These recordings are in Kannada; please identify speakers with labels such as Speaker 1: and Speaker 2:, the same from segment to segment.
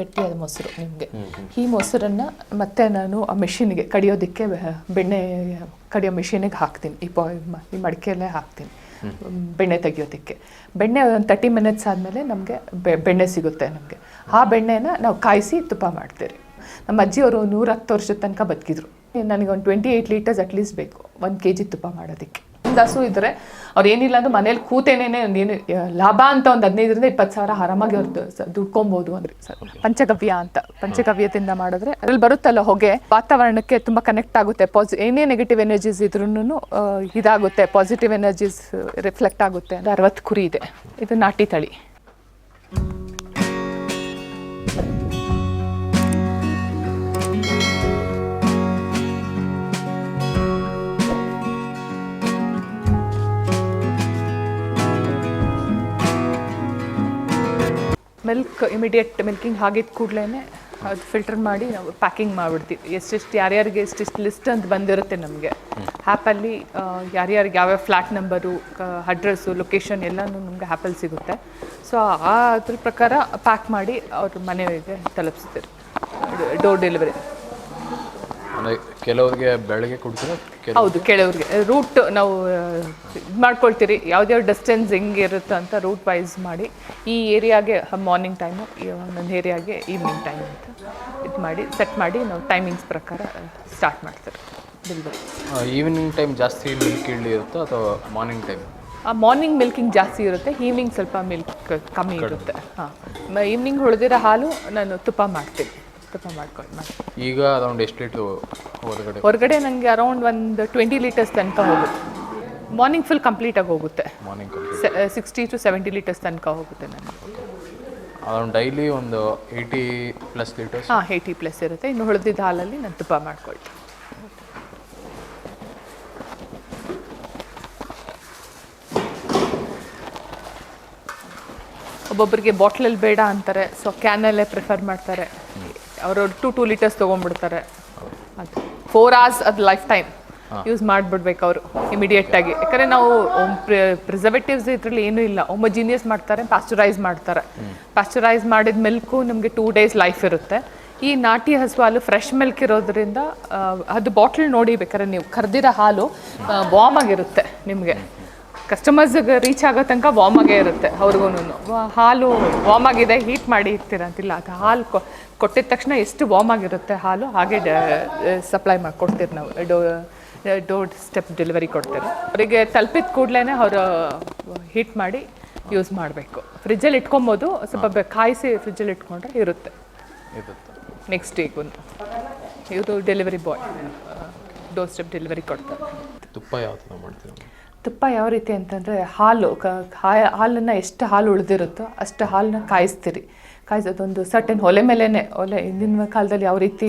Speaker 1: ಗಟ್ಟಿಯಾದ ಮೊಸರು ನಿಮಗೆ. ಈ ಮೊಸರನ್ನು ಮತ್ತೆ ನಾನು ಆ ಮೆಷಿನ್ಗೆ ಕಡಿಯೋದಕ್ಕೆ ಬೆಣ್ಣೆ ಕಡಿಯೋ ಮೆಷಿನಿಗೆ ಹಾಕ್ತೀನಿ. ಈ ಪಾ ಮ- ಈ ಮಡಿಕೆಯಲ್ಲೇ ಹಾಕ್ತೀನಿ. ಬೆಣ್ಣೆ ತೆಗಿಯೋದಕ್ಕೆ. ಬೆಣ್ಣೆ ಒಂದು ತರ್ಟಿ ಮಿನಿಟ್ಸ್ ಆದಮೇಲೆ ನಮಗೆ ಬೆಣ್ಣೆ ಸಿಗುತ್ತೆ ನಮಗೆ. ಆ ಬೆಣ್ಣೆನ ನಾವು ಕಾಯಿಸಿ ತುಪ್ಪ ಮಾಡ್ತೀರಿ ನಮ್ಮ ಅಜ್ಜಿಯವರು ನೂರ ಹತ್ತು ವರ್ಷದ ತನಕ ಬದುಕಿದ್ರು. ನನಗೆ ಒಂದು ಟ್ವೆಂಟಿ ಏಯ್ಟ್ ಲೀಟರ್ಸ್ ಅಟ್ಲೀಸ್ಟ್ ಬೇಕು. ಒಂದು ಕೆ ಜಿ ತುಪ್ಪ ಮಾಡೋದಕ್ಕೆ. ಹಸು ಇದ್ದರೆ ಅವ್ರು ಏನಿಲ್ಲ ಅಂದ್ರೆ ಮನೇಲಿ ಒಂದು ಒಂದೇನು ಲಾಭ ಅಂತ ಒಂದು ಹದಿನೈದರಿಂದ ಇಪ್ಪತ್ತು ಸಾವಿರ ಆರಾಮಾಗಿ ಅವ್ರದ್ದು ದುಡ್ಕೊಬೋದು ಅಂದ್ರೆ ಸರ್ ಪಂಚಗವ್ಯ ಅಂತ. ಪಂಚಗವ್ಯದಿಂದ ಮಾಡಿದ್ರೆ ಅದ್ರಲ್ಲಿ ಬರುತ್ತಲ್ಲ ಹೊಗೆ. ವಾತಾವರಣಕ್ಕೆ ತುಂಬ ಕನೆಕ್ಟ್ ಆಗುತ್ತೆ. ಪಾಸಿ ಏನೇ ನೆಗೆಟಿವ್ ಎನರ್ಜೀಸ್ ಇದ್ರೂ ಇದಾಗುತ್ತೆ. ಪಾಸಿಟಿವ್ ಎನರ್ಜೀಸ್ ರಿಫ್ಲೆಕ್ಟ್ ಆಗುತ್ತೆ ಅದು ಅರವತ್ತು ಕುರಿ ಇದೆ. ಇದು ನಾಟಿ ತಳಿ. ಮಿಲ್ಕ್ ಇಮಿಡಿಯೇಟ್ ಮಿಲ್ಕಿಂಗ್ ಆಗಿದ್ದ ಕೂಡಲೇ ಅದು ಫಿಲ್ಟರ್ ಮಾಡಿ ನಾವು ಪ್ಯಾಕಿಂಗ್ ಮಾಡಿಬಿಡ್ತೀವಿ. ಎಷ್ಟೆಷ್ಟು ಯಾರ್ಯಾರಿಗೆ ಎಷ್ಟೆಷ್ಟು ಲಿಸ್ಟ್ ಅಂತ ಬಂದಿರುತ್ತೆ ನಮಗೆ. ಆ್ಯಪಲ್ಲಿ ಯಾರ್ಯಾರಿಗೆ ಯಾವ್ಯಾವ ಫ್ಲ್ಯಾಟ್ ನಂಬರು ಅಡ್ರೆಸ್ಸು ಲೊಕೇಶನ್ ಎಲ್ಲನೂ ನಮಗೆ ಆ್ಯಪಲ್ಲಿ ಸಿಗುತ್ತೆ. ಸೊ ಅದ್ರ ಪ್ರಕಾರ ಪ್ಯಾಕ್ ಮಾಡಿ ಅವ್ರ ಮನೆಗೆ ತಲುಪಿಸ್ತೀರಿ ಡೋರ್ ಡೆಲಿವರಿ
Speaker 2: ಕೆಲವ್ರಿಗೆ ಬೆಳಗ್ಗೆ ಕೊಡ್ತೀರಾ
Speaker 1: ಹೌದು ಕೆಲವ್ರಿಗೆ. ರೂಟ್ ನಾವು ಇದು ಮಾಡ್ಕೊಳ್ತೀರಿ. ಯಾವ್ದ್ಯಾವ ಡಿಸ್ಟೆನ್ಸ್ ಹೆಂಗೆ ಇರುತ್ತೆ ಅಂತ ರೂಟ್ ವೈಸ್ ಮಾಡಿ ಈ ಏರಿಯಾಗೆ ಮಾರ್ನಿಂಗ್ ಟೈಮು ಒಂದೊಂದು ಏರಿಯಾಗೆ ಈವ್ನಿಂಗ್ ಟೈಮ್ ಅಂತ ಇದು ಮಾಡಿ ಸೆಟ್ ಮಾಡಿ ನಾವು ಟೈಮಿಂಗ್ಸ್ ಪ್ರಕಾರ ಸ್ಟಾರ್ಟ್ ಮಾಡ್ತಾರೆ. ಡೆಲಿವರಿ
Speaker 2: ಈವ್ನಿಂಗ್ ಟೈಮ್ ಜಾಸ್ತಿ ಮಿಲ್ಕ್ ಇಳಿ ಇರುತ್ತಾ ಅಥವಾ ಮಾರ್ನಿಂಗ್ ಟೈಮ್
Speaker 1: ಆ ಮಾರ್ನಿಂಗ್ ಮಿಲ್ಕಿಂಗ್ ಜಾಸ್ತಿ ಇರುತ್ತೆ. ಈವ್ನಿಂಗ್ ಸ್ವಲ್ಪ ಮಿಲ್ಕ್ ಕಮ್ಮಿ ಇರುತ್ತೆ. ಹಾಂ. ಈವ್ನಿಂಗ್ ಉಳಿದಿರೋ ಹಾಲು ನಾನು ತುಪ್ಪ ಮಾಡ್ತೀನಿ. ತುಪ್ಪ ಮಾಡ್ಕೊಂಡು
Speaker 2: ಈಗ ಅರೌಂಡ್ ಎಷ್ಟು ಲೀಟ್ರು ಹೊರಗಡೆ?
Speaker 1: ಹೊರಗಡೆ ನನಗೆ ಅರೌಂಡ್ ಒಂದು ಟ್ವೆಂಟಿ ಲೀಟರ್ಸ್ ತನಕ ಹೋಗುತ್ತೆ. ಮಾರ್ನಿಂಗ್ ಫುಲ್ ಕಂಪ್ಲೀಟಾಗಿ ಹೋಗುತ್ತೆ.
Speaker 2: Morning
Speaker 1: sixty to seventy litres ತನಕ ಹೋಗುತ್ತೆ ನನಗೆ.
Speaker 2: ಅರೌಂಡ್ ಡೈಲಿ ಒಂದು ಏಯ್ಟಿ ಪ್ಲಸ್ ಲೀಟರ್ಸ್
Speaker 1: ಹಾಂ ಏಯ್ಟಿ ಪ್ಲಸ್ ಇರುತ್ತೆ. ಇನ್ನು ಉಳಿದಿದ್ದ ಹಾಲಲ್ಲಿ ನಾನು ತುಪ್ಪ ಮಾಡ್ಕೊಳ್ತೀನಿ. ಒಬ್ಬೊಬ್ಬರಿಗೆ ಬಾಟ್ಲಲ್ಲಿ ಬೇಡ ಅಂತಾರೆ ಸೊ ಕ್ಯಾನಲ್ಲೇ ಪ್ರಿಫರ್ ಮಾಡ್ತಾರೆ. ಅವರು ಟು ಟೂ ಲೀಟರ್ಸ್ ತೊಗೊಂಡ್ಬಿಡ್ತಾರೆ. ಅದು ಫೋರ್ ಅವರ್ಸ್ ಅದು ಲೈಫ್ ಟೈಮ್ ಯೂಸ್ ಮಾಡಿಬಿಡ್ಬೇಕು ಅವರು ಇಮಿಡಿಯೇಟಾಗಿ ಯಾಕಂದರೆ ನಾವು ಪ್ರಿಸರ್ವೇಟಿವ್ಸ್ ಇದರಲ್ಲಿ ಏನೂ ಇಲ್ಲ. ಒಮೊಜಿನಿಯಸ್ ಮಾಡ್ತಾರೆ ಪಾಸ್ಚರೈಸ್ ಮಾಡ್ತಾರೆ. ಪಾಸ್ಚರೈಸ್ ಮಾಡಿದ ಮಿಲ್ಕು ನಮಗೆ ಟೂ ಡೇಸ್ ಲೈಫ್ ಇರುತ್ತೆ. ಈ ನಾಟಿ ಹಸು ಹಾಲು ಫ್ರೆಶ್ ಮಿಲ್ಕ್ ಇರೋದ್ರಿಂದ ಅದು ಬಾಟ್ಲ್ ನೋಡಿ ಬೇಕಾದ್ರೆ ನೀವು ಕರೆದಿರೋ ಹಾಲು ವಾಮ್ ಆಗಿರುತ್ತೆ ನಿಮಗೆ. ಕಸ್ಟಮರ್ಸ್ಗೆ ರೀಚ್ ಆಗೋ ತನಕ ವಾಮ್ ಆಗೇ ಇರುತ್ತೆ ಅವ್ರಿಗೂ ಹಾಲು ವಾಮ್ ಆಗಿದೆ ಹೀಟ್ ಮಾಡಿ ಇರ್ತೀರ ಅಂತಿಲ್ಲ. ಅದು ಹಾಲು ಕೊಟ್ಟಿದ ತಕ್ಷಣ ಎಷ್ಟು ವಾಮ್ ಆಗಿರುತ್ತೆ ಹಾಲು ಹಾಗೆ ಸಪ್ಲೈ ಮಾಡಿ ಕೊಡ್ತೀರಿ ನಾವು. ಡೋ ಡೋರ್ ಸ್ಟೆಪ್ ಡೆಲಿವರಿ ಕೊಡ್ತೀರಿ. ಅವರಿಗೆ ತಲುಪಿದ ಕೂಡಲೇ ಅವರು ಹೀಟ್ ಮಾಡಿ ಯೂಸ್ ಮಾಡಬೇಕು. ಫ್ರಿಜ್ಜಲ್ಲಿ ಇಟ್ಕೊಬೋದು ಸ್ವಲ್ಪ ಕಾಯಿಸಿ ಫ್ರಿಜ್ಜಲ್ಲಿ ಇಟ್ಕೊಂಡ್ರೆ ಇರುತ್ತೆ. ನೆಕ್ಸ್ಟ್ ಒಂದು ಇವರು delivery boy doorstep delivery ಕೊಡ್ತಾರೆ.
Speaker 2: ತುಪ್ಪ ಯಾವ ಥರ ಮಾಡ್ತೀರಾ?
Speaker 1: ತುಪ್ಪ ಯಾವ ರೀತಿ ಅಂತಂದರೆ ಹಾಲು ಕ ಹಾಲನ್ನು ಎಷ್ಟು ಹಾಲು ಉಳಿದಿರುತ್ತೋ ಅಷ್ಟು ಹಾಲನ್ನ ಕಾಯಿಸ್ತೀರಿ. ಕಾಯಿಸೋದೊಂದು ಸರ್ಟನ್ ಒಲೆ ಮೇಲೇ ಒಲೆ ಹಿಂದಿನ ಕಾಲದಲ್ಲಿ ಯಾವ ರೀತಿ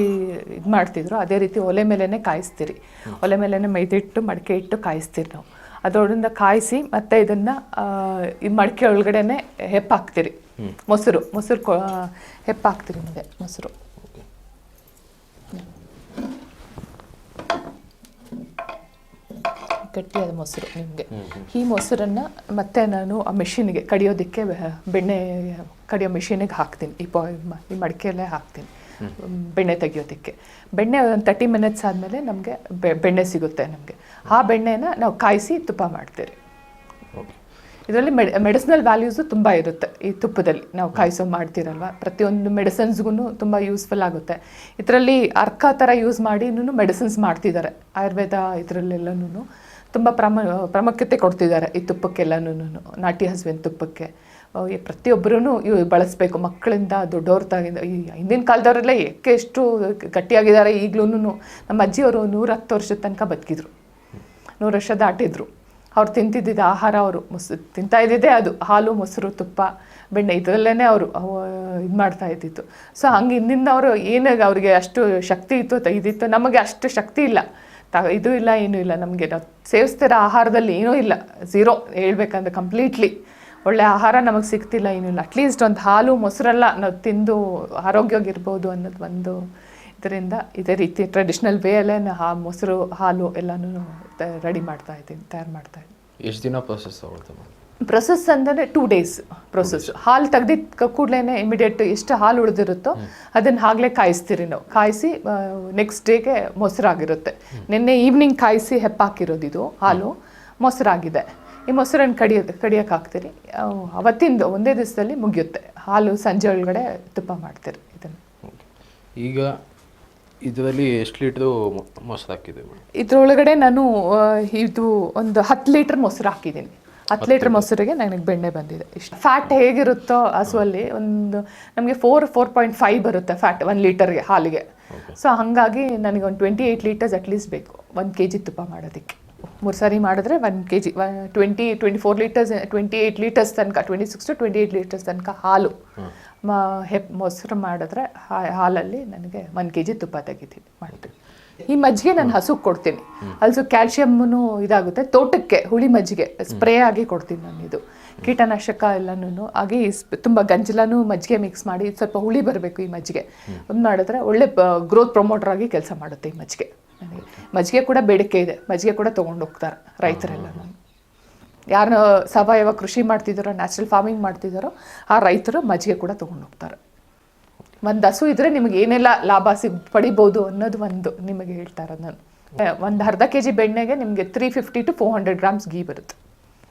Speaker 1: ಇದು ಮಾಡ್ತಿದ್ರು ಅದೇ ರೀತಿ ಒಲೆ ಮೇಲೇ ಕಾಯಿಸ್ತೀರಿ. ಒಲೆ ಮೇಲೇ ಮೈದಿಟ್ಟು ಮಡಿಕೆ ಇಟ್ಟು ಕಾಯಿಸ್ತೀರಿ ನಾವು. ಅದರಿಂದ ಕಾಯಿಸಿ ಮತ್ತೆ ಇದನ್ನು ಈ ಮಡಿಕೆ ಒಳಗಡೆನೆ ಹೆಪ್ಪಾಕ್ತೀರಿ. ಮೊಸರು ಮೊಸರು ಕೊ ಹೆಪ್ಪಾಕ್ತೀರಿ ನಿಮಗೆ ಮೊಸರು. ಗಟ್ಟಿಯಾದ ಮೊಸರು ನಿಮಗೆ. ಈ ಮೊಸರನ್ನು ಮತ್ತೆ ನಾನು ಆ ಮೆಷಿನ್ಗೆ ಕಡಿಯೋದಕ್ಕೆ ಬೆಣ್ಣೆ ಕಡಿಯೋ ಮೆಷಿನಿಗೆ ಹಾಕ್ತೀನಿ. ಈ ಪಾಯ್ ಈ ಮಡಿಕೆಯಲ್ಲೇ ಹಾಕ್ತೀನಿ. ಬೆಣ್ಣೆ ತೆಗಿಯೋದಕ್ಕೆ. ಬೆಣ್ಣೆ ಒಂದು ತರ್ಟಿ ಮಿನಿಟ್ಸ್ ಆದಮೇಲೆ ನಮಗೆ ಬೆಣ್ಣೆ ಸಿಗುತ್ತೆ ನಮಗೆ. ಆ ಬೆಣ್ಣೆನ ನಾವು ಕಾಯಿಸಿ ತುಪ್ಪ ಮಾಡ್ತೀರಿ ಇದರಲ್ಲಿ ಮೆಡ್ ಮೆಡಿಸಿನಲ್ ವ್ಯಾಲ್ಯೂಸು ತುಂಬ ಇರುತ್ತೆ ಈ ತುಪ್ಪದಲ್ಲಿ. ನಾವು ಕಾಯಿಸೋ ಮಾಡ್ತೀರಲ್ವ? ಪ್ರತಿಯೊಂದು ಮೆಡಿಸಿನ್ಸ್ಗೂ ತುಂಬ ಯೂಸ್ಫುಲ್ ಆಗುತ್ತೆ. ಇದರಲ್ಲಿ ಅರ್ಕ ಥರ ಯೂಸ್ ಮಾಡಿ ಮೆಡಿಸಿನ್ಸ್ ಮಾಡ್ತಿದ್ದಾರೆ. ಆಯುರ್ವೇದ ಇದರಲ್ಲೆಲ್ಲನೂ ತುಂಬ ಪ್ರಾಮ, ಪ್ರಾಮುಖ್ಯತೆ ಕೊಡ್ತಿದ್ದಾರೆ ಈ ತುಪ್ಪಕ್ಕೆಲ್ಲನೂ ನಾಟಿ ಹಸುವಿನ ತುಪ್ಪಕ್ಕೆ. ಪ್ರತಿಯೊಬ್ಬರೂ ಇವು ಬಳಸಬೇಕು. ಮಕ್ಕಳಿಂದ ದೊಡ್ಡವ್ರ ತಾಗಿಂದ ಈ ಹಿಂದಿನ ಕಾಲದವರೆಲ್ಲ ಏಕೆ ಎಷ್ಟು ಗಟ್ಟಿಯಾಗಿದ್ದಾರೆ ಈಗಲೂ ನಮ್ಮ ಅಜ್ಜಿಯವರು ನೂರ ಹತ್ತು ವರ್ಷದ ತನಕ ಬದುಕಿದ್ರು. ನೂರು ವರ್ಷ ದಾಟಿದ್ರು. ಅವ್ರು ತಿಂತಿದ್ದಿದ್ದ ಆಹಾರ ಅವರು ಮೊಸರು ತಿಂತಾ ಇದ್ದಿದ್ದೇ ಅದು. ಹಾಲು, ಮೊಸರು, ತುಪ್ಪ, ಬೆಣ್ಣೆ ಇದರಲ್ಲೇ ಅವರು ಇದು ಮಾಡ್ತಾ ಇದ್ದಿತ್ತು. ಸೊ, ಹಂಗೆ ಹಿಂದಿಂದ ಅವರು ಏನಾಗ ಅವರಿಗೆ ಅಷ್ಟು ಶಕ್ತಿ ಇತ್ತು ಇದಿತ್ತು ನಮಗೆ ಅಷ್ಟು ಶಕ್ತಿ ಇಲ್ಲ. ತ, ಇದು ಇಲ್ಲ, ಏನೂ ಇಲ್ಲ, ನಮಗೆ ನಾವು ಸೇವಿಸ್ತಿರೋ ಆಹಾರದಲ್ಲಿ ಏನೂ ಇಲ್ಲ. ಝೀರೋ ಹೇಳ್ಬೇಕಂದ್ರೆ ಕಂಪ್ಲೀಟ್ಲಿ ಒಳ್ಳೆ ಆಹಾರ ನಮಗೆ ಸಿಗ್ತಿಲ್ಲ, ಏನೂ ಇಲ್ಲ. ಅಟ್ಲೀಸ್ಟ್ ಒಂದು ಹಾಲು, ಮೊಸರೆಲ್ಲ ನಾವು ತಿಂದು ಆರೋಗ್ಯವಾಗಿರ್ಬೋದು ಅನ್ನೋದು ಒಂದು ಇದರಿಂದ ಇದೇ ರೀತಿ ಟ್ರೆಡಿಷ್ನಲ್ ವೇಯಲ್ಲೇ ಹಾ, ಮೊಸರು, ಹಾಲು ಎಲ್ಲನೂ ರೆಡಿ ಮಾಡ್ತಾ ಇದ್ದೀನಿ, ತಯಾರು ಮಾಡ್ತಾ ಇದ್ದೀನಿ.
Speaker 2: ಎಷ್ಟು ದಿನ ಪ್ರೊಸೆಸ್
Speaker 1: ಪ್ರೊಸೆಸ್ ಅಂದರೆ ಟೂ ಡೇಸ್ ಪ್ರೊಸೆಸ್ ಹಾಲು ತೆಗ್ದಿದ್ದ ಕೂಡಲೇ ಇಮಿಡಿಯೇಟ್ ಎಷ್ಟು ಹಾಲು ಉಳಿದಿರುತ್ತೋ. ಅದನ್ನು ಆಗಲೇ ಕಾಯಿಸ್ತೀರಿ ನಾವು. ಕಾಯಿಸಿ ನೆಕ್ಸ್ಟ್ ಡೇಗೆ ಮೊಸರಾಗಿರುತ್ತೆ. ನಿನ್ನೆ ಈವ್ನಿಂಗ್ ಕಾಯಿಸಿ ಹೆಪ್ಪಾಕಿರೋದು ಇದು ಹಾಲು ಮೊಸರಾಗಿದೆ. ಈ ಮೊಸರನ್ನು ಕಡಿಯೋದು ಕಡಿಯೋಕೆ ಹಾಕ್ತೀರಿ ಅವು ಅವತ್ತಿಂದ ಒಂದೇ ದಿವಸದಲ್ಲಿ ಮುಗಿಯುತ್ತೆ. ಹಾಲು ಸಂಜೆ ಒಳಗಡೆ ತುಪ್ಪ ಮಾಡ್ತೀರಿ ಇದನ್ನು.
Speaker 2: ಈಗ ಇದರಲ್ಲಿ ಎಷ್ಟು ಲೀಟ್ರು ಮೊಸರು ಹಾಕಿದ್ದೀವಿ
Speaker 1: ಇದ್ರೊಳಗಡೆ ನಾನು ಇದು ಒಂದು ಹತ್ತು ಲೀಟ್ರ್ ಮೊಸರು ಹಾಕಿದ್ದೀನಿ ಹತ್ತು ಲೀಟ್ರ್ ಮೊಸರಿಗೆ ನನಗೆ ಬೆಣ್ಣೆ ಬಂದಿದೆ. ಇಷ್ಟು ಫ್ಯಾಟ್ ಹೇಗಿರುತ್ತೋ ಹಸುವಲ್ಲಿ ಒಂದು ನಮಗೆ ಫೋರ್ ಫೋರ್ ಪಾಯಿಂಟ್ ಫೈವ್ ಬರುತ್ತೆ ಫ್ಯಾಟ್ ಒಂದು ಲೀಟರ್ಗೆ ಹಾಲಿಗೆ. ಸೊ ಹಾಗಾಗಿ ನನಗೆ ಒಂದು ಟ್ವೆಂಟಿ ಏಯ್ಟ್ ಲೀಟರ್ಸ್ ಅಟ್ಲೀಸ್ಟ್ ಬೇಕು. ಒಂದು ಕೆ ಜಿ ತುಪ್ಪ ಮಾಡೋದಕ್ಕೆ. ಮೂರು ಸಾರಿ ಮಾಡಿದ್ರೆ one K G twenty twenty four litres twenty eight litres ತನಕ twenty six to twenty eight litres ತನಕ ಹಾಲು ಮ ಹೆಪ್ ಮೊಸರು ಮಾಡಿದ್ರೆ ಹಾಲಲ್ಲಿ ನನಗೆ ಒಂದು ಕೆ ಜಿ ತುಪ್ಪ ತೆಗಿತೀನಿ ಮಾಡ್ತೀನಿ. ಈ ಮಜ್ಜಿಗೆ ನಾನು ಹಸುಗೆ ಕೊಡ್ತೀನಿ. ಅಲ್ಸು ಕ್ಯಾಲ್ಶಿಯಮ್ನು ಇದಾಗುತ್ತೆ. ತೋಟಕ್ಕೆ, ಹುಳಿ ಮಜ್ಜಿಗೆ ಸ್ಪ್ರೇ ಆಗಿ ಕೊಡ್ತೀನಿ ನಾನು ಇದು. ಕೀಟನಾಶಕ ಎಲ್ಲನೂ ಆಗಿ ತುಂಬ ಗಂಜಲನೂ ಮಜ್ಜಿಗೆ ಮಿಕ್ಸ್ ಮಾಡಿ ಸ್ವಲ್ಪ ಹುಳಿ ಬರಬೇಕು ಈ ಮಜ್ಜಿಗೆ. ಒಂದು ಮಾಡಿದ್ರೆ ಒಳ್ಳೆ ಗ್ರೋತ್ ಪ್ರಮೋಟರ್ ಆಗಿ ಕೆಲಸ ಮಾಡುತ್ತೆ ಈ ಮಜ್ಜಿಗೆ. ಮಜ್ಜಿಗೆ ಕೂಡ ಬೇಡಿಕೆ ಇದೆ. ಮಜ್ಜಿಗೆ ಕೂಡ ತೊಗೊಂಡು ಹೋಗ್ತಾರೆ ರೈತರೆಲ್ಲ. ಯಾರು ಸಾವಯವ ಕೃಷಿ ಮಾಡ್ತಿದ್ದಾರೋ ನ್ಯಾಚುರಲ್ ಫಾರ್ಮಿಂಗ್ ಮಾಡ್ತಿದ್ದಾರೋ ಆ ರೈತರು ಮಜ್ಜಿಗೆ ಕೂಡ ತೊಗೊಂಡು ಹೋಗ್ತಾರೆ. ಒಂದು ಹಸು ಇದ್ರೆ ನಿಮಗೆ ಏನೆಲ್ಲ ಲಾಭ ಸಿ ಪಡಿಬೋದು ಅನ್ನೋದು ಒಂದು ನಿಮಗೆ ಹೇಳ್ತಾರೆ ನಾನು. ಒಂದು ಅರ್ಧ ಕೆ ಜಿ ಬೆಣ್ಣೆಗೆ ನಿಮಗೆ three fifty to four hundred grams ghee ಬರುತ್ತೆ.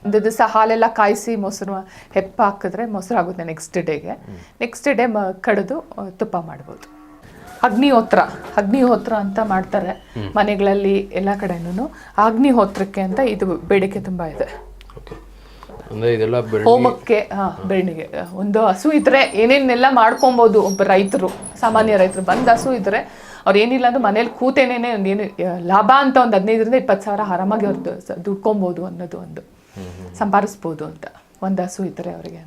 Speaker 1: ಒಂದು ದಿವಸ ಹಾಲೆಲ್ಲ ಕಾಯಿಸಿ ಮೊಸರು ಹೆಪ್ಪ ಹಾಕಿದ್ರೆ ಮೊಸರು ಆಗುತ್ತೆ ನೆಕ್ಸ್ಟ್ ಡೇಗೆ ನೆಕ್ಸ್ಟ್ ಡೇ ಕಡಿದು ತುಪ್ಪ ಮಾಡ್ಬೋದು. ಅಗ್ನಿಹೋತ್ರ ಅಗ್ನಿಹೋತ್ರ ಅಂತ ಮಾಡ್ತಾರೆ ಮನೆಗಳಲ್ಲಿ ಎಲ್ಲ ಕಡೆನೂ ಅಗ್ನಿಹೋತ್ರಕ್ಕೆ ಅಂತ ಇದು ಬೇಡಿಕೆ ತುಂಬ ಇದೆ.
Speaker 2: ಅಂದರೆ ಇದೆಲ್ಲ
Speaker 1: ಹೋಮಕ್ಕೆ ಹಾ ಬೆಳ್ಳಿಗೆ. ಒಂದು ಹಸು ಇದ್ರೆ ಏನೇನೆಲ್ಲ ಮಾಡ್ಕೊಬೋದು ಒಬ್ಬ ರೈತರು ಸಾಮಾನ್ಯ ರೈತರು. ಬಂದ್ ಹಸು ಇದ್ರೆ ಅವ್ರು ಏನಿಲ್ಲ ಅಂದ್ರೆ ಮನೇಲಿ ಕೂತೇನೇನೆ ಒಂದು ಏನು ಲಾಭ ಅಂತ ಒಂದು ಹದಿನೈದರಿಂದ ಇಪ್ಪತ್ತು ಸಾವಿರ ಆರಾಮಾಗಿ ಅವ್ರದ್ದು ದುಡ್ಕೊಬೋದು ಅನ್ನೋದು ಒಂದು. ಸಂಪಾದಿಸ್ಬೋದು ಅಂತ. ಒಂದು ಹಸು ಇದ್ರೆ ಅವರಿಗೆ.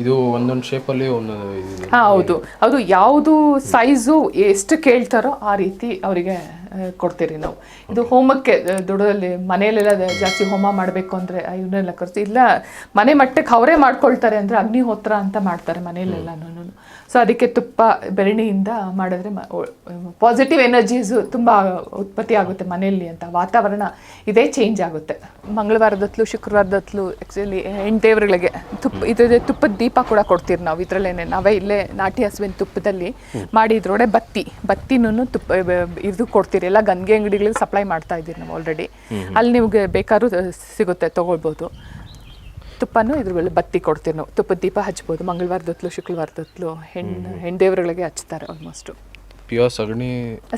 Speaker 2: ಇದು ಒಂದೊಂದು ಶೇಪಲ್ಲಿ ಒಂದೊಂದು
Speaker 1: ಹಾ ಹೌದು. ಅದು ಯಾವುದು ಸೈಜು ಎಷ್ಟು ಕೇಳ್ತಾರೋ ಆ ರೀತಿ ಅವರಿಗೆ ಕೊಡ್ತೀರಿ ನಾವು. ಇದು ಹೋಮಕ್ಕೆ ದುಡದಲ್ಲಿ ಮನೆಯಲ್ಲೆಲ್ಲ ಜಾಸ್ತಿ ಹೋಮ ಮಾಡಬೇಕು ಅಂದರೆ ಇವನ್ನೆಲ್ಲ ಕರ್ಸಿ ಇಲ್ಲ ಮನೆ ಮಟ್ಟಕ್ಕೆ ಅವರೇ ಮಾಡ್ಕೊಳ್ತಾರೆ ಅಂದರೆ ಅಗ್ನಿಹೋತ್ರ ಅಂತ ಮಾಡ್ತಾರೆ ಮನೆಯಲ್ಲೆಲ್ಲನೂ. ಸೊ ಅದಕ್ಕೆ ತುಪ್ಪ ಬೆರಣಿಯಿಂದ ಮಾಡಿದ್ರೆ ಪಾಸಿಟಿವ್ ಎನರ್ಜೀಸು ತುಂಬ ಉತ್ಪತ್ತಿ ಆಗುತ್ತೆ ಮನೆಯಲ್ಲಿ ಅಂತ. ವಾತಾವರಣ ಇದೇ ಚೇಂಜ್ ಆಗುತ್ತೆ. ಮಂಗಳವಾರದತ್ಲು ಶುಕ್ರವಾರದತ್ಲು ಆ್ಯಕ್ಚುಲಿ ಹೆಣ್ಣು ದೇವರುಗಳಿಗೆ ತುಪ್ಪ ಇದು ತುಪ್ಪದ ದೀಪ ಕೂಡ ಕೊಡ್ತೀವಿ ನಾವು ಇದರಲ್ಲೇನೆ. ನಾವೇ ಇಲ್ಲೇ ನಾಟಿ ಹಸುವಿನ ತುಪ್ಪದಲ್ಲಿ ಮಾಡಿ ಇದ್ರೊಡೆ ಬತ್ತಿ. ಬತ್ತಿನೂ ತುಪ್ಪ ಇದು ಕೊಡ್ತೀರಿ. ಎಲ್ಲ ಗಂಗೆ ಅಂಗಡಿಗಳಿಗೆ ಸಪ್ಲೈ ಮಾಡ್ತಾ ಇದ್ದೀರಿ ನಾವು ಆಲ್ರೆಡಿ ಅಲ್ಲಿ ನಿಮಗೆ ಬೇಕಾದ್ರೂ ಸಿಗುತ್ತೆ ತೊಗೊಳ್ಬೋದು. ತುಪ್ಪನೂ ಇದ್ರಲ್ಲಿ ಬತ್ತಿ ಕೊಡ್ತೀವಿ ನಾವು. ತುಪ್ಪದ ದೀಪ ಹಚ್ಬೋದು. ಮಂಗಳವಾರದತ್ಲು ಶುಕ್ರವಾರದತ್ಲು ಹೆಣ್ಣು ಹೆಣ್ದೇವ್ರುಗಳಿಗೆ ಹಚ್ತಾರೆ ಆಲ್ಮೋಸ್ಟು
Speaker 2: ಪ್ಯೂರ್ ಸಗಣಿ?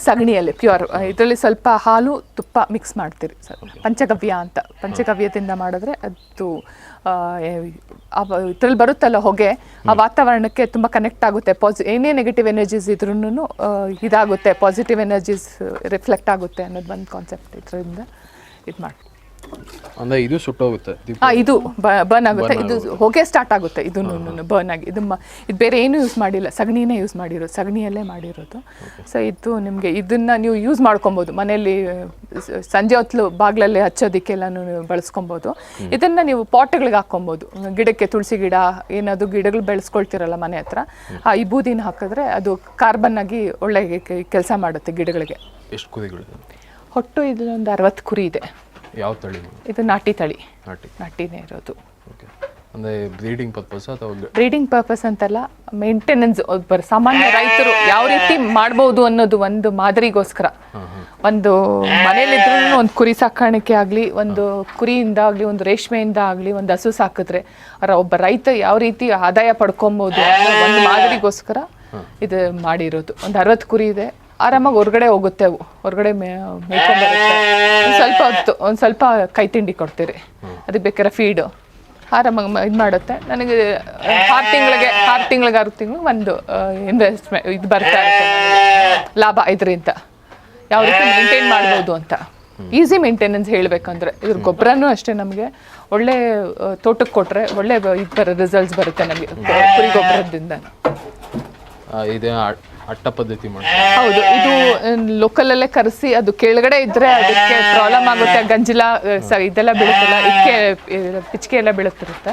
Speaker 1: ಸಗಣಿಯಲ್ಲಿ ಪ್ಯೂರ್ ಇದರಲ್ಲಿ ಸ್ವಲ್ಪ ಹಾಲು ತುಪ್ಪ ಮಿಕ್ಸ್ ಮಾಡ್ತೀರಿ. ಸರ್ ಪಂಚಗವ್ಯ ಅಂತ. ಪಂಚಗವ್ಯದಿಂದ ಮಾಡಿದ್ರೆ ಅದು ಇದರಲ್ಲಿ ಬರುತ್ತಲ್ಲ ಹೊಗೆ ಆ ವಾತಾವರಣಕ್ಕೆ ತುಂಬ ಕನೆಕ್ಟ್ ಆಗುತ್ತೆ. ಪಾಸಿ ಏನೇ ನೆಗೆಟಿವ್ ಎನರ್ಜೀಸ್ ಇದ್ರೂ ಇದಾಗುತ್ತೆ. ಪಾಸಿಟಿವ್ ಎನರ್ಜೀಸ್ ರಿಫ್ಲೆಕ್ಟ್ ಆಗುತ್ತೆ ಅನ್ನೋದು ಒಂದು ಕಾನ್ಸೆಪ್ಟ್ ಇದರಿಂದ ಇದು ಮಾಡಿ
Speaker 2: ಅಂದರೆ ಇದು ಸುಟ್ಟೋಗುತ್ತೆ ಹೋಗುತ್ತೆ
Speaker 1: ಆ ಇದು ಬರ್ನ್ ಆಗುತ್ತೆ. ಇದು ಹೊಗೆ ಸ್ಟಾರ್ಟ್ ಆಗುತ್ತೆ. ಇದು ಬರ್ನ್ ಆಗಿ. ಇದು ಇದು ಬೇರೆ ಏನು ಯೂಸ್ ಮಾಡಿಲ್ಲ. ಸಗಣಿನೇ ಯೂಸ್ ಮಾಡಿರೋದು. ಸಗಣಿಯಲ್ಲೇ ಮಾಡಿರೋದು. ಸೊ ಇದು ನಿಮಗೆ ಇದನ್ನ ನೀವು ಯೂಸ್ ಮಾಡ್ಕೊಬೋದು. ಮನೆಯಲ್ಲಿ ಸಂಜೆ ಹೊತ್ತು ಬಾಗ್ಲಲ್ಲಿ ಹಚ್ಚೋದಕ್ಕೆಲ್ಲ ನೀವು ಬಳಸ್ಕೊಬೋದು ಇದನ್ನ ನೀವು ಪಾಟ್ಗಳಿಗೆ ಹಾಕೊಬೋದು ಗಿಡಕ್ಕೆ ತುಳಸಿ ಗಿಡ ಏನಾದ್ರು ಗಿಡಗಳು ಬೆಳೆಸ್ಕೊಳ್ತಿರಲ್ಲ ಮನೆ ಹತ್ರ ಆ ಈ ಬೂದಿನ ಹಾಕಿದ್ರೆ ಅದು ಕಾರ್ಬನ್ ಆಗಿ ಒಳ್ಳೆ ಕೆಲಸ ಮಾಡುತ್ತೆ ಗಿಡಗಳಿಗೆ.
Speaker 2: ಎಷ್ಟು ಕುರಿಗಳು
Speaker 1: ಹೊಟ್ಟು ಇದೊಂದು ಅರವತ್ತು ಕುರಿ ಇದೆ.
Speaker 2: ಯಾವ ತಳಿ
Speaker 1: ಇದು ನಾಟಿ ತಳಿ.
Speaker 2: ನಾಟಿ.
Speaker 1: ನಾಟಿನೇ ಇರೋದು.
Speaker 2: ಓಕೆ. ಅಂದರೆ ಬ್ರೀಡಿಂಗ್ ಪರ್ಪಸ್ ಅಥವಾ
Speaker 1: ಬ್ರೀಡಿಂಗ್ ಪರ್ಪಸ್ ಅಂತಲ್ಲ ಮೇಂಟೆನೆನ್ಸ್ ಸಾಮಾನ್ಯ ರೈತರು ಯಾವ ರೀತಿ ಮಾಡ್ಬೋದು ಅನ್ನೋದು ಒಂದು ಮಾದರಿಗೋಸ್ಕರ. ಒಂದು ಮನೇಲಿದ್ರೂ ಒಂದು ಕುರಿ ಸಾಕಾಣಿಕೆ ಆಗಲಿ ಒಂದು ಕುರಿಯಿಂದ ಆಗಲಿ ಒಂದು ರೇಷ್ಮೆಯಿಂದ ಆಗಲಿ ಒಂದು ಹಸು ಸಾಕಿದ್ರೆ ಅವರ ಒಬ್ಬ ರೈತ ಯಾವ ರೀತಿ ಆದಾಯ ಪಡ್ಕೊಬೋದು ಒಂದು ಮಾದರಿಗೋಸ್ಕರ ಇದು ಮಾಡಿರೋದು. ಒಂದು ಅರವತ್ತು ಕುರಿ ಇದೆ ಆರಾಮಾಗಿ ಹೊರಗಡೆ ಹೋಗುತ್ತೆ ಅವು. ಹೊರಗಡೆ ಸ್ವಲ್ಪ ಹೊತ್ತು, ಒಂದು ಸ್ವಲ್ಪ ಕೈ ತಿಂಡಿ ಕೊಡ್ತೀರಿ. ಅದಕ್ಕೆ ಬೇಕಾದ್ರೆ ಫೀಡು ಆರಾಮಾಗಿ ಇದು ಮಾಡುತ್ತೆ. ನನಗೆ ಆರು ತಿಂಗಳಿಗೆ ಆರು ತಿಂಗಳಿಗೆ ಆರು ತಿಂಗಳು ಒಂದು ಇನ್ವೆಸ್ಟ್ಮೆಂಟ್ ಇದು ಬರ್ತಾ ಇರುತ್ತೆ. ಲಾಭ ಇದರಿಂದ. ಯಾವ ರೀತಿ ಮೇಂಟೈನ್ ಮಾಡ್ಬೋದು ಅಂತ. ಈಸಿ ಮೇಂಟೆನೆನ್ಸ್ ಹೇಳಬೇಕಂದ್ರೆ, ಇದ್ರ ಗೊಬ್ಬರನೂ ಅಷ್ಟೇ ನಮಗೆ. ಒಳ್ಳೆ ತೋಟಕ್ಕೆ ಕೊಟ್ಟರೆ ಒಳ್ಳೆ ಇದು ಬರೋ ರಿಸಲ್ಟ್ಸ್ ಬರುತ್ತೆ ನಮಗೆ. ಕುರಿ ಗೊಬ್ಬರದಿಂದ
Speaker 2: ಇದೇ ಅಟ್ಟ ಪದ್ಧತಿ ಮಾಡಿ
Speaker 1: ಹೌದು ಇದು ಲೋಕಲಲ್ಲೇ ಕರೆಸಿ ಅದು ಕೆಳಗಡೆ ಇದ್ರೆ ಅದಕ್ಕೆ ಪ್ರಾಬ್ಲಮ್ ಆಗುತ್ತೆ ಗಂಜಿಲ ಸಾರಿ ಸ ಇದೆಲ್ಲ ಬೀಳುತ್ತಲ್ಲ ಇಕ್ಕೆ ಪಿಚ್ಕೆ ಎಲ್ಲ ಬೀಳುತ್ತಿರುತ್ತೆ.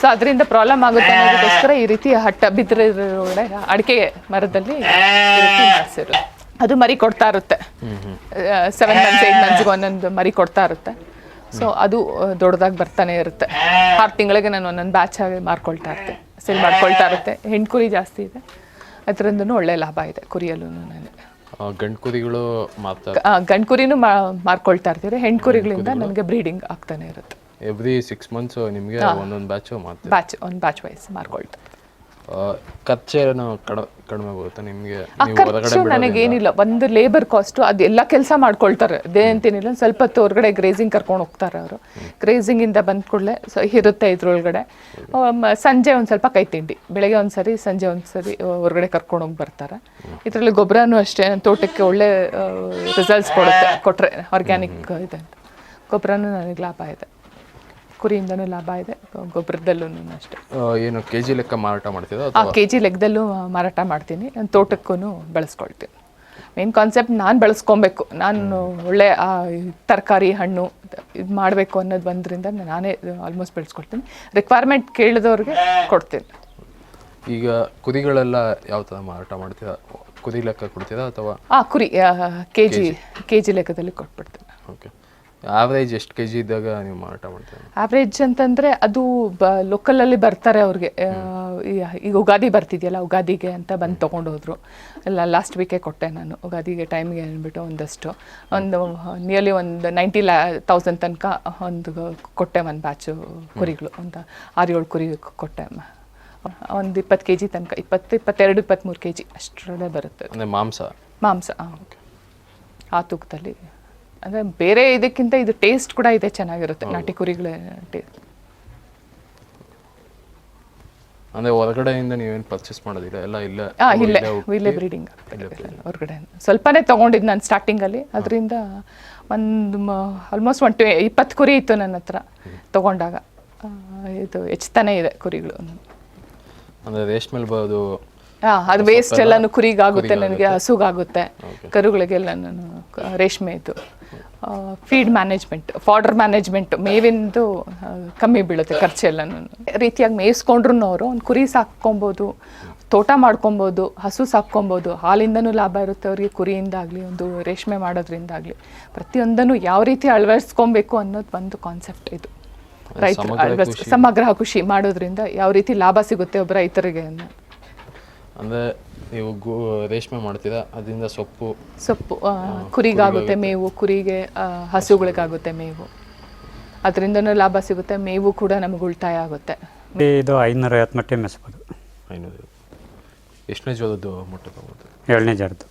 Speaker 1: ಸೊ ಅದರಿಂದ ಪ್ರಾಬ್ಲಮ್ ಆಗುತ್ತೆ ಅನ್ನೋದಕ್ಕೋಸ್ಕರ ಈ ರೀತಿ ಹಟ್ಟ ಬಿದ್ದರೆ ಒಳಗಡೆ ಅಡಿಕೆ ಮರದಲ್ಲಿ ಈ ರೀತಿ ಮಾಡ್ಸಿರೋದು. ಅದು ಮರಿ ಕೊಡ್ತಾ ಇರುತ್ತೆ. ಸೆವೆನ್ ಮಂತ್ಸ್ ಏಟ್ ಮಂತ್ಸ್ಗೆ ಒಂದೊಂದು ಮರಿ ಕೊಡ್ತಾ ಇರುತ್ತೆ. ಸೊ ಅದು ದೊಡ್ಡದಾಗಿ ಬರ್ತಾನೆ ಇರುತ್ತೆ. ಆರು ತಿಂಗಳಿಗೆ ನಾನು ಒಂದೊಂದು ಬ್ಯಾಚ್ ಆಗಿ ಮಾರ್ಕೊಳ್ತಾ ಇರ್ತೆ ಸೇಲ್ ಮಾಡ್ಕೊಳ್ತಾ ಇರುತ್ತೆ. ಹೆಣ್ಕುರಿ ಜಾಸ್ತಿ ಇದೆ. ಅದರಿಂದನೂ ಒಳ್ಳೆ ಲಾಭ ಇದೆ ಕುರಿಯಲ್ಲೂ ನನಗೆ
Speaker 2: ಗಂಡು ಕುರಿಗಳು
Speaker 1: ಗಂಡು ಕುರಿನೂ ಮಾರ್ಕೊಳ್ತಾ ಇರ್ತೀವಿ ಹೆಣ್ಣು ಕುರಿಗಳಿಂದ ನನಗೆ ಬ್ರೀಡಿಂಗ್ ಆಗ್ತಾನೆ ಇರುತ್ತೆ.
Speaker 2: ಎವ್ರಿ ಸಿಕ್ಸ್ ಮಂತ್ಸ್ ನಿಮಗೆ ಒಂದೊಂದು ಬ್ಯಾಚ್ ಮಾತ್ರ
Speaker 1: ಬ್ಯಾಚ್ ಒಂದು ಬ್ಯಾಚ್ ವೈಸ್ ಮಾರ್ಕೊಳ್ತಾ.
Speaker 2: ಖರ್ಚೇನು ಕಡ ಕಡಿಮೆ ಆಗುತ್ತೆ ನಿಮಗೆ.
Speaker 1: ಆ ಖರ್ಚು ನನಗೇನಿಲ್ಲ. ಒಂದು ಲೇಬರ್ ಕಾಸ್ಟು ಅದೆಲ್ಲ ಕೆಲಸ ಮಾಡ್ಕೊಳ್ತಾರೆ. ಅದೇ ಅಂತೇನಿಲ್ಲ ಸ್ವಲ್ಪ ಹೊತ್ತು ಹೊರಗಡೆ ಗ್ರೇಸಿಂಗ್ ಕರ್ಕೊಂಡು ಹೋಗ್ತಾರೆ ಅವರು. ಗ್ರೇಸಿಂಗಿಂದ ಬಂದ ಕೂಡಲೇ ಸೊ ಇರುತ್ತೆ ಇದ್ರೊಳಗಡೆ. ಸಂಜೆ ಒಂದು ಸ್ವಲ್ಪ ಕೈ ತಿಂಡಿ. ಬೆಳಗ್ಗೆ ಒಂದ್ಸರಿ ಸಂಜೆ ಒಂದ್ಸರಿ ಹೊರಗಡೆ ಕರ್ಕೊಂಡು ಹೋಗಿ ಬರ್ತಾರೆ. ಇದರಲ್ಲಿ ಗೊಬ್ಬರನೂ ಅಷ್ಟೇ. ತೋಟಕ್ಕೆ ಒಳ್ಳೆ ರಿಸಲ್ಟ್ಸ್ ಕೊಡುತ್ತೆ. ಕೊಟ್ಟರೆ ಆರ್ಗ್ಯಾನಿಕ್ ಇದೆ ಅಂತ. ಗೊಬ್ಬರನೂ ನನಗೆ ಲಾಭ ಇದೆ. ಕುರಿಯಿಂದನೂ ಲಾಭ ಇದೆ. ಗೊಬ್ಬರದಲ್ಲೂ ಅಷ್ಟೇ.
Speaker 2: ಏನು ಕೆ ಜಿ ಲೆಕ್ಕ ಮಾರಾಟ ಮಾಡ್ತೀವಿ
Speaker 1: ಆ ಕೆ ಜಿ ಲೆಕ್ಕದಲ್ಲೂ ಮಾರಾಟ ಮಾಡ್ತೀನಿ. ನಾನು ತೋಟಕ್ಕೂ ಬೆಳೆಸ್ಕೊಳ್ತೀನಿ. ಮೇನ್ ಕಾನ್ಸೆಪ್ಟ್ ನಾನು ಬೆಳೆಸ್ಕೊಬೇಕು. ನಾನು ಒಳ್ಳೆ ತರಕಾರಿ ಹಣ್ಣು ಇದು ಮಾಡಬೇಕು ಅನ್ನೋದು ಬಂದ್ರಿಂದ ನಾನೇ ಆಲ್ಮೋಸ್ಟ್ ಬೆಳೆಸ್ಕೊಳ್ತೀನಿ. ರಿಕ್ವೈರ್ಮೆಂಟ್ ಕೇಳಿದವ್ರಿಗೆ ಕೊಡ್ತೀನಿ.
Speaker 2: ಈಗ ಕುರಿಗಳೆಲ್ಲ ಯಾವ ಥರ ಮಾರಾಟ ಮಾಡ್ತೀರಾ? ಕುರಿ ಲೆಕ್ಕ ಕೊಡ್ತೀರಾ ಅಥವಾ?
Speaker 1: ಹಾಂ ಕುರಿ ಕೆ ಜಿ ಕೆ ಜಿ ಲೆಕ್ಕದಲ್ಲಿ ಕೊಟ್ಬಿಡ್ತೀನಿ.
Speaker 2: ಓಕೆ ಆವ್ರೇಜ್ ಎಷ್ಟು ಕೆ ಜಿ ಇದ್ದಾಗ ನೀವು ಮಾರಾಟ ಮಾಡ್ತೀರಾ?
Speaker 1: ಆವ್ರೇಜ್ ಅಂತಂದರೆ ಅದು ಬ ಲೋಕಲಲ್ಲಿ ಬರ್ತಾರೆ ಅವ್ರಿಗೆ. ಈಗ ಉಗಾದಿ ಬರ್ತಿದೆಯಲ್ಲ ಉಗಾದಿಗೆ ಅಂತ ಬಂದು ತೊಗೊಂಡೋದ್ರು. ಎಲ್ಲ ಲಾಸ್ಟ್ ವೀಕೆ ಕೊಟ್ಟೆ ನಾನು. ಉಗಾದಿಗೆ ಟೈಮ್ಗೆ ಅಂದ್ಬಿಟ್ಟು ಒಂದಷ್ಟು ಒಂದು ನಿಯರ್ಲಿ ಒಂದು ನೈಂಟಿ ಲ್ಯಾ ತೌಸಂಡ್ ತನಕ ಒಂದು ಕೊಟ್ಟೆ ಒಂದು ಬ್ಯಾಚು ಕುರಿಗಳು. ಒಂದು ಆರು ಏಳು ಕುರಿ ಕೊಟ್ಟೆ. ಒಂದು ಇಪ್ಪತ್ತು ಕೆ ಜಿ ತನಕ ಇಪ್ಪತ್ತು ಇಪ್ಪತ್ತೆರಡು ಇಪ್ಪತ್ತ್ಮೂರು ಕೆ ಜಿ ಅಷ್ಟರಲ್ಲೇ ಬರುತ್ತೆ
Speaker 2: ಮಾಂಸ? ಮಾಂಸ
Speaker 1: ಮಾಂಸ ಓಕೆ ಆ ತೂಕದಲ್ಲಿ ಅಂದರೆ ಬೇರೆ ಇದಕ್ಕಿಂತ ಇದು ಟೇಸ್ಟ್ ಕೂಡ ಇದೆ ಚೆನ್ನಾಗಿರುತ್ತೆ. ನಾಟಿ ಕುರಿಗಳ
Speaker 2: ಅಂದ್ರೆ ಹೊರಗಡೆಯಿಂದ ನೀವೇನು ಪರ್ಚೇಸ್ ಮಾಡೋದಿಲ್ಲ ಎಲ್ಲ ಇಲ್ಲ
Speaker 1: ಇಲ್ಲ ಇಲ್ಲೇ ಬ್ರೀಡಿಂಗ್ ಹೊರಗಡೆ. ಸ್ವಲ್ಪನೇ ತೊಗೊಂಡಿದ್ದು ನಾನು ಸ್ಟಾರ್ಟಿಂಗಲ್ಲಿ ಅದರಿಂದ ಒಂದು ಆಲ್ಮೋಸ್ಟ್ ಒನ್ ಟು ಇಪ್ಪತ್ತು ಕುರಿ ಇತ್ತು ನನ್ನ ಹತ್ರ ತೊಗೊಂಡಾಗ. ಇದು ಹೆಚ್ಚುತ್ತಾನೆ ಇದೆ ಕುರಿಗಳು.
Speaker 2: ಅಂದರೆ ರೇಷ್ಮೆಲ್ ಬರೋದು
Speaker 1: ಅದು ವೇಸ್ಟ್ ಎಲ್ಲಾನು ಕುರಿಗಾಗುತ್ತೆ ನನಗೆ ಹಸುಗಾಗುತ್ತೆ. ಕರುಗಳಿಗೆಲ್ಲ ನಾನು ರೇಷ್ಮೆ ಇದು. ಫೀಡ್ ಮ್ಯಾನೇಜ್ಮೆಂಟ್ ಫಾರ್ಡರ್ ಮ್ಯಾನೇಜ್ಮೆಂಟ್ ಮೇವಿಂದು ಕಮ್ಮಿ ಬೀಳುತ್ತೆ ಖರ್ಚೆಲ್ಲ ರೀತಿಯಾಗಿ ಮೇಯಿಸ್ಕೊಂಡ್ರು ಅವರು ಒಂದು ಕುರಿ ಸಾಕ್ಕೊಬೋದು ತೋಟ ಮಾಡ್ಕೊಬೋದು ಹಸು ಸಾಕ್ಕೊಬೋದು ಹಾಲಿಂದನೂ ಲಾಭ ಇರುತ್ತೆ ಅವರಿಗೆ ಕುರಿಯಿಂದಾಗಲಿ ಒಂದು ರೇಷ್ಮೆ ಮಾಡೋದ್ರಿಂದಾಗಲಿ. ಪ್ರತಿಯೊಂದನ್ನು ಯಾವ ರೀತಿ ಅಳವಡಿಸ್ಕೊಬೇಕು ಅನ್ನೋದು ಒಂದು ಕಾನ್ಸೆಪ್ಟ್ ಇದು. ರೈತರು
Speaker 2: ಸಮಗ್ರ
Speaker 1: ಅಳವಡಿಸ್ ಸಮಗ್ರ ಕೃಷಿ ಮಾಡೋದ್ರಿಂದ ಯಾವ ರೀತಿ ಲಾಭ ಸಿಗುತ್ತೆ ಒಬ್ಬ ರೈತರಿಗೆ ಅನ್ನೋ
Speaker 2: ಅಂದರೆ ನೀವು ಗೋ ರೇಷ್ಮೆ ಮಾಡ್ತೀರಾ? ಅದರಿಂದ ಸೊಪ್ಪು
Speaker 1: ಸೊಪ್ಪು ಆ, ಕುರಿಗಾಗುತ್ತೆ ಮೇವು ಕುರಿಗೆ ಆ, ಹಸುಗಳಿಗಾಗುತ್ತೆ ಮೇವು. ಅದರಿಂದನೂ ಲಾಭ ಸಿಗುತ್ತೆ ಮೇವು ಕೂಡ ನಮಗೆ ಉಳಿತಾಯ ಆಗುತ್ತೆ.
Speaker 3: ಇದು ಐನೂರ ಐವತ್ತು ಮಟ್ಟಿ ಮೆಸ್ಬೋದು
Speaker 2: ಐನೂರು ಎಷ್ಟನೇ ಜೋಳದ್ದು ಮೊಟ್ಟೆ ತಗೋಬೋದು
Speaker 3: ಏಳನೇ ಜರ್ದು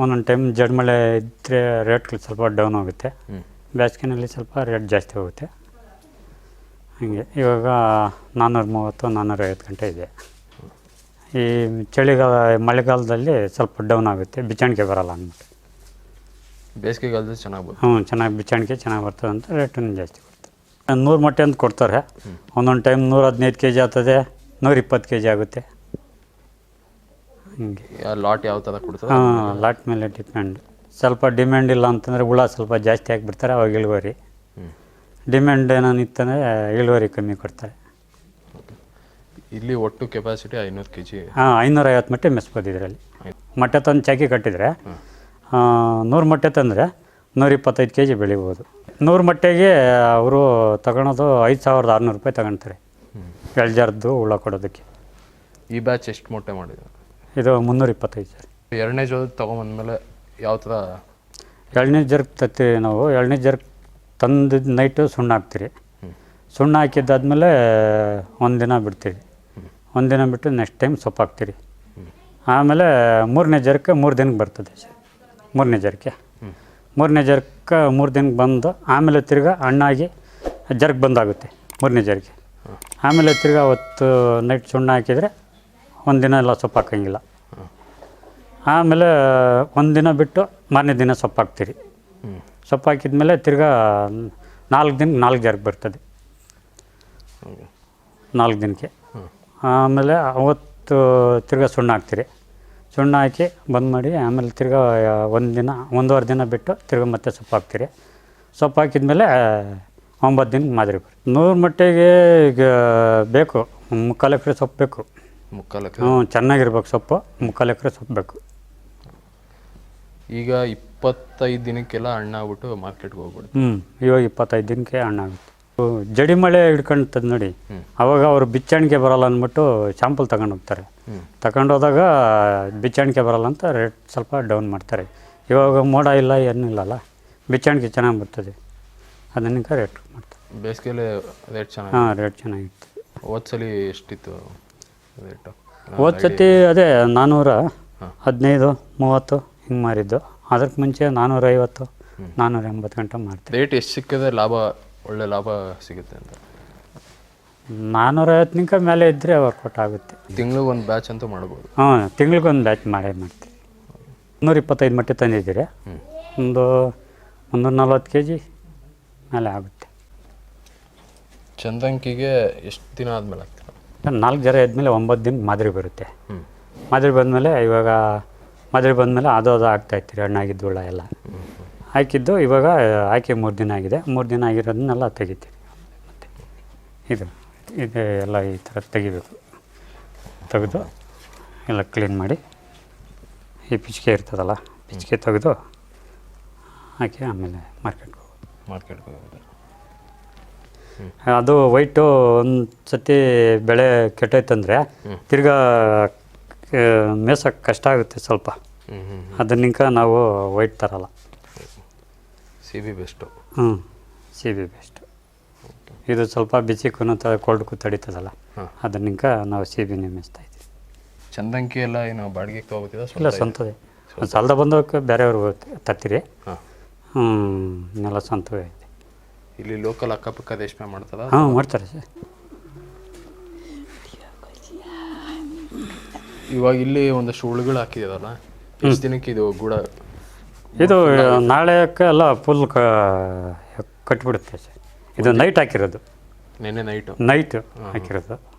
Speaker 3: ಒಂದೊಂದು ಟೈಮ್ ಜಡ್ ಮಳೆ ಇದ್ದರೆ ರೇಟ್ ಸ್ವಲ್ಪ ಡೌನ್ ಆಗುತ್ತೆ
Speaker 2: ಹ್ಞೂ
Speaker 3: ಬೇಸಿಗೆನಲ್ಲಿ ಸ್ವಲ್ಪ ರೇಟ್ ಜಾಸ್ತಿ ಹೋಗುತ್ತೆ. ಹಾಗೆ ಇವಾಗ ನಾನ್ನೂರ ಮೂವತ್ತು ನಾನ್ನೂರ ಐವತ್ತು ಗಂಟೆ ಇದೆ. ಈ ಚಳಿಗಾಲ ಮಳೆಗಾಲದಲ್ಲಿ ಸ್ವಲ್ಪ ಡೌನ್ ಆಗುತ್ತೆ. ಬಿಚ್ಚಾಣಿಕೆ ಬರಲ್ಲ ಅಂದ್ಬಿಟ್ಟು
Speaker 2: ಬೇಸಿಗೆಗಾಲದಲ್ಲಿ ಚೆನ್ನಾಗಿ ಬರುತ್ತೆ
Speaker 3: ಹ್ಞೂ ಚೆನ್ನಾಗಿ ಬಿಚ್ಚಾಣಿಕೆ ಚೆನ್ನಾಗಿ ಬರ್ತದೆ ಅಂತ ರೇಟನ್ನು ಜಾಸ್ತಿ ಕೊಡ್ತಾರೆ. ನೂರು ಮೊಟ್ಟೆ ಅಂತ ಕೊಡ್ತಾರೆ. ಒಂದೊಂದು ಟೈಮ್ ನೂರ ಹದಿನೈದು ಕೆ ಜಿ ಆಗ್ತದೆ ನೂರ ಇಪ್ಪತ್ತು ಕೆ ಜಿ ಆಗುತ್ತೆ. ಹಂಗೆ.
Speaker 2: ಲಾಟ್ ಯಾವ ಥರ ಕೊಡ್ತಾರೆ
Speaker 3: ಹಾಂ ಲಾಟ್ ಮೇಲೆ ಡಿಪೆಂಡ್ ಸ್ವಲ್ಪ ಡಿಮ್ಯಾಂಡ್ ಇಲ್ಲ ಅಂತಂದರೆ ಹುಳ ಸ್ವಲ್ಪ ಜಾಸ್ತಿ ಆಗಿಬಿಡ್ತಾರೆ ಅವಾಗ ಇಳುವರಿ. ಡಿಮ್ಯಾಂಡ್ ಏನಾನಿತ್ತಂದರೆ ಇಳುವರಿ ಕಮ್ಮಿ ಕೊಡ್ತಾರೆ.
Speaker 2: ಇಲ್ಲಿ ಒಟ್ಟು ಕೆಪಾಸಿಟಿ ಐನೂರು ಕೆ ಜಿ
Speaker 3: ಹಾಂ ಐನೂರ ಐವತ್ತು ಮಟ್ಟೆ ಮೆಸ್ಬೋದು ಇದರಲ್ಲಿ. ಮೊಟ್ಟೆ ತಂದು ಚಾಕಿ ಕಟ್ಟಿದರೆ ನೂರು ಮಟ್ಟೆ ತಂದರೆ ನೂರಿಪ್ಪತ್ತೈದು ಕೆ ಜಿ ಬೆಳಿಬೋದು. ನೂರು ಮಟ್ಟೆಗೆ ಅವರು ತಗೊಳೋದು ಐದು ಸಾವಿರದ ಆರುನೂರು ರೂಪಾಯಿ ತಗೊಳ್ತಾರೆ. ಎಳ್ಜಾರ್ದು ಹುಳ ಕೊಡೋದಕ್ಕೆ.
Speaker 2: ಈ ಬ್ಯಾಚ್ ಎಷ್ಟು ಮೊಟ್ಟೆ ಮಾಡಿದ್ರು?
Speaker 3: ಇದು ಮುನ್ನೂರ ಇಪ್ಪತ್ತೈದು ಸರ್.
Speaker 2: ಎರಡನೇ ಜೋಳ ತೊಗೊಂಬಂದ್ಮೇಲೆ ಯಾವ ಥರ?
Speaker 3: ಎಳ್ನೇ ಜರ್ಕ್ ತತ್ತೀವಿ ನಾವು ಎಳ್ನೇ ಜರ್ಕ್ ತಂದಿದ್ದು ನೈಟು ಸುಣ್ಣ ಹಾಕ್ತೀರಿ ಸುಣ್ಣ ಹಾಕಿದ್ದಾದ್ಮೇಲೆ ಒಂದು ದಿನ ಬಿಡ್ತೀವಿ. ಒಂದಿನ ಬಿಟ್ಟು ನೆಕ್ಸ್ಟ್ ಟೈಮ್ ಸೊಪ್ಪು ಹಾಕ್ತೀರಿ. ಆಮೇಲೆ ಮೂರನೇ ಜರ್ಕೆ ಮೂರು ದಿನಕ್ಕೆ ಬರ್ತದೆ. ಸರ್ ಮೂರನೇ ಜರ್ಕೆ. ಮೂರನೇ ಜರ್ಕ ಮೂರು ದಿನಕ್ಕೆ ಬಂದು ಆಮೇಲೆ ತಿರ್ಗಾ ಹಣ್ಣಾಗಿ ಜರ್ಕ್ ಬಂದಾಗುತ್ತೆ ಮೂರನೇ ಜರ್ಕೆ. ಆಮೇಲೆ ತಿರ್ಗಿ ಅವತ್ತು ನೈಟ್ ಸುಣ್ಣ ಹಾಕಿದರೆ ಒಂದಿನ ಎಲ್ಲ ಸೊಪ್ಪು ಹಾಕೋಂಗಿಲ್ಲ. ಆಮೇಲೆ ಒಂದಿನ ಬಿಟ್ಟು ಮಾರನೇ ದಿನ ಸೊಪ್ಪು ಹಾಕ್ತೀರಿ. ಸೊಪ್ಪು ಹಾಕಿದ್ಮೇಲೆ ತಿರ್ಗಾ ನಾಲ್ಕು ದಿನಕ್ಕೆ ನಾಲ್ಕು ಜರ್ಕ್ ಬರ್ತದೆ. ನಾಲ್ಕು ದಿನಕ್ಕೆ. ಆಮೇಲೆ ಅವತ್ತು ತಿರ್ಗಾ ಸುಣ್ಣ ಹಾಕ್ತೀರಿ. ಸುಣ್ಣ ಹಾಕಿ ಬಂದ್ ಮಾಡಿ ಆಮೇಲೆ ತಿರ್ಗಾ ಒಂದು ದಿನ ಒಂದೂವರೆ ದಿನ ಬಿಟ್ಟು ತಿರ್ಗಾ ಮತ್ತೆ ಸೊಪ್ಪು ಹಾಕ್ತೀರಿ. ಸೊಪ್ಪು ಹಾಕಿದ್ಮೇಲೆ ಒಂಬತ್ತು ದಿನಕ್ಕೆ ಮಾದರಿ ಬರುತ್ತೆ. ನೂರು ಮಟ್ಟಿಗೆ ಈಗ ಬೇಕು ಮುಕ್ಕಾಲು ಎಕರೆ ಸೊಪ್ಪು ಬೇಕು. ಹ್ಞೂ ಚೆನ್ನಾಗಿರ್ಬೇಕು ಸೊಪ್ಪು ಮುಕ್ಕಾಲು ಎಕರೆ ಸೊಪ್ಪು ಬೇಕು.
Speaker 2: ಈಗ ಇಪ್ಪ ಇಪ್ಪತ್ತೈದು ದಿನಕ್ಕೆಲ್ಲ ಹಣ್ಣಾಗ್ಬಿಟ್ಟು ಮಾರ್ಕೆಟ್ಗೆ ಹೋಗ್ಬಿಡುತ್ತೆ.
Speaker 3: ಹ್ಞೂ ಇವಾಗ ಇಪ್ಪತ್ತೈದು ದಿನಕ್ಕೆ ಹಣ್ಣಾಗುತ್ತೆ. ಜಡಿ ಮಳೆ ಹಿಡ್ಕೊಂತದ್ ನೋಡಿ. ಅವಾಗ ಅವ್ರು ಬಿಚ್ಚಾಣಿಕೆ ಬರಲ್ಲ ಅಂದ್ಬಿಟ್ಟು ಶಾಂಪಲ್ ತಗೊಂಡು ಹೋಗ್ತಾರೆ. ತಗೊಂಡೋದಾಗ ಬಿಚ್ಚಾಣಿಕೆ ಬರಲ್ಲ ಅಂತ ರೇಟ್ ಸ್ವಲ್ಪ ಡೌನ್ ಮಾಡ್ತಾರೆ. ಇವಾಗ ಮೋಡ ಇಲ್ಲ ಏನಿಲ್ಲಲ್ಲ ಬಿಚ್ಚಾಣಿಕೆ ಚೆನ್ನಾಗಿ ಬರ್ತದೆ. ಅದನ್ನ ರೇಟ್ ಮಾಡ್ತಾರೆ.
Speaker 2: ಬೇಸಿಗೆಯಲ್ಲಿ ರೇಟ್ ಚೆನ್ನಾಗಿ
Speaker 3: ಹಾಂ ರೇಟ್ ಚೆನ್ನಾಗಿತ್ತು.
Speaker 2: ಹೋದ್ಸಲಿ ಎಷ್ಟಿತ್ತು ರೇಟು?
Speaker 3: ಹೋದ ಸತಿ ಅದೇ ನಾನ್ನೂರ ಹದಿನೈದು ಮೂವತ್ತು ಹಿಂಗೆ ಮಾರಿದ್ದು. ಅದಕ್ಕೆ ಮುಂಚೆ ನಾನ್ನೂರೈವತ್ತು ನಾನ್ನೂರ ಎಂಬತ್ತು ಗಂಟೆ ಮಾಡ್ತೀವಿ
Speaker 2: ರೇಟ್ ಎಷ್ಟು ಸಿಕ್ಕಿದ್ರೆ ಲಾಭ? ಒಳ್ಳೆ ಲಾಭ ಸಿಗುತ್ತೆ ಅಂತ.
Speaker 3: ನಾನ್ನೂರೈವತ್ತನಿಂಕ ಮೇಲೆ ಇದ್ದರೆ ವರ್ಕೌಟ್ ಆಗುತ್ತೆ.
Speaker 2: ತಿಂಗ್ಳಿಗೆ ಒಂದು ಬ್ಯಾಚ್ ಅಂತೂ ಮಾಡ್ಬೋದು.
Speaker 3: ಹಾಂ ತಿಂಗ್ಳಿಗೊಂದು ಬ್ಯಾಚ್ ಮಾಡೇ ಮಾಡ್ತೀವಿ. ನೂರ ಇಪ್ಪತ್ತೈದು ಮಟ್ಟ ತಂದಿದ್ದೀರಿ. ಒಂದು ಮುನ್ನೂರ ನಲ್ವತ್ತು ಕೆ ಜಿ ಮೇಲೆ ಆಗುತ್ತೆ.
Speaker 2: ಚಂದಂಕಿಗೆ ಎಷ್ಟು ದಿನ ಆದಮೇಲೆ ಆಗ್ತೀರ?
Speaker 3: ನಾಲ್ಕು ಜರ ಆದಮೇಲೆ ಒಂಬತ್ತು ದಿನ ಮಾದರಿ ಬರುತ್ತೆ. ಮಾದರಿ ಬಂದಮೇಲೆ ಇವಾಗ ಮಾದರಿ ಬಂದಮೇಲೆ ಅದು ಅದು ಆಗ್ತಾ ಇರ್ತೀರಿ ಹಣ್ಣಾಗಿದ್ದು ಎಲ್ಲ. ಹಾಕಿದ್ದು ಇವಾಗ ಹಾಕಿ ಮೂರು ದಿನ ಆಗಿದೆ. ಮೂರು ದಿನ ಆಗಿರೋದನ್ನೆಲ್ಲ ತೆಗಿತೀವಿ. ಮತ್ತೆ ಇದು ಇದು ಎಲ್ಲ ಈ ಥರ ತೆಗಿಬೇಕು. ತೆಗೆದು ಎಲ್ಲ ಕ್ಲೀನ್ ಮಾಡಿ ಈ ಪಿಚ್ಕೆ ಇರ್ತದಲ್ಲ ಪಿಚ್ಕೆ ತೆಗೆದು ಹಾಕಿ ಆಮೇಲೆ ಮಾರ್ಕೆಟ್ಗೆ ಹೋಗೋದು.
Speaker 2: ಮಾರ್ಕೆಟ್ಗೆ ಹೋಗೋದು.
Speaker 3: ಅದು ವೈಟು ಒಂದು ಸತಿ ಬೆಳೆ ಕೆಟ್ಟೋಯ್ತಂದರೆ ತಿರ್ಗಾ ಮೇಸಕ್ಕೆ ಕಷ್ಟ ಆಗುತ್ತೆ ಸ್ವಲ್ಪ. ಅದನ್ನಿಂಕ ನಾವು ವೈಟ್ ತರಲ್ಲ.
Speaker 2: ಸಿ ಬಿ ಬೆಸ್ಟು
Speaker 3: ಹ್ಞೂ ಸಿ ಬಿ ಬೆಸ್ಟು ಇದು ಸ್ವಲ್ಪ ಬಿಸಿ ಕುನುತ ಕೋಲ್ಡ್ಕು ತಡೀತದಲ್ಲ?
Speaker 2: ಅದನ್ನ
Speaker 3: ಅದನ್ನಿಂಕ ನಾವು ಸಿ ಬಿ ಮೇಯಿಸ್ತಾ ಇದ್ದೀವಿ.
Speaker 2: ಚಂದಂಕಿ ಎಲ್ಲ ಏನು ಬಾಡಿಗೆ ತೊಗೋತಿದ
Speaker 3: ಇಲ್ಲ ಸ್ವಂತದೇ ಸಾಲದ ಬಂದವಕ್ಕೆ ಬೇರೆಯವ್ರು ತರ್ತೀರಿ. ಹ್ಞೂ ಇನ್ನೆಲ್ಲ ಸ್ವಂತವೇ ಐತೆ
Speaker 2: ಇಲ್ಲಿ ಲೋಕಲ್ ಅಕ್ಕಪಕ್ಕ ರೇಷ್ಮೆ ಮಾಡ್ತದ
Speaker 3: ಹಾಂ ಮಾಡ್ತಾರೆ ಸರ್.
Speaker 2: ಇವಾಗ ಇಲ್ಲಿ ಒಂದಷ್ಟು ಹುಳುಗಳು ಹಾಕಿದಾರಲ್ಲ? ಎಷ್ಟು ದಿನಕ್ಕೆ ಇದು ಗೂಡ
Speaker 3: ಇದು ನಾಳೆಕ್ಕೆ ಎಲ್ಲ ಫುಲ್ ಕ ಕಟ್ಬಿಡುತ್ತೆ ಇದು ನೈಟ್ ಹಾಕಿರೋದು.
Speaker 2: ನೆನ್ನೆ ನೈಟು
Speaker 3: ನೈಟ್ ಹಾಕಿರೋದು.